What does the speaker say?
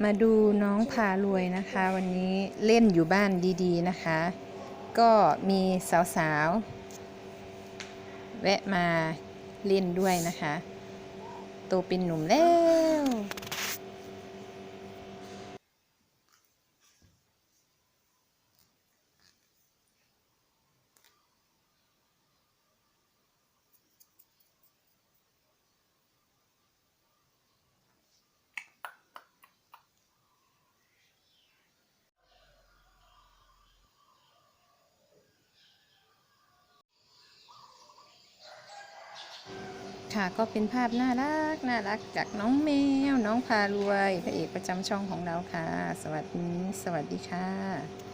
มาดูน้องพารวยนะคะ วันนี้เล่นอยู่บ้านดีๆนะคะ ก็มีสาวๆ แวะมาเล่นด้วยนะคะ โตเป็นหนุ่มแล้ว ค่ะก็เป็นภาพน่ารักน่ารักจากน้องแมว น้องพารวยพระเอกประจำช่องของเราค่ะ สวัสดีสวัสดีค่ะ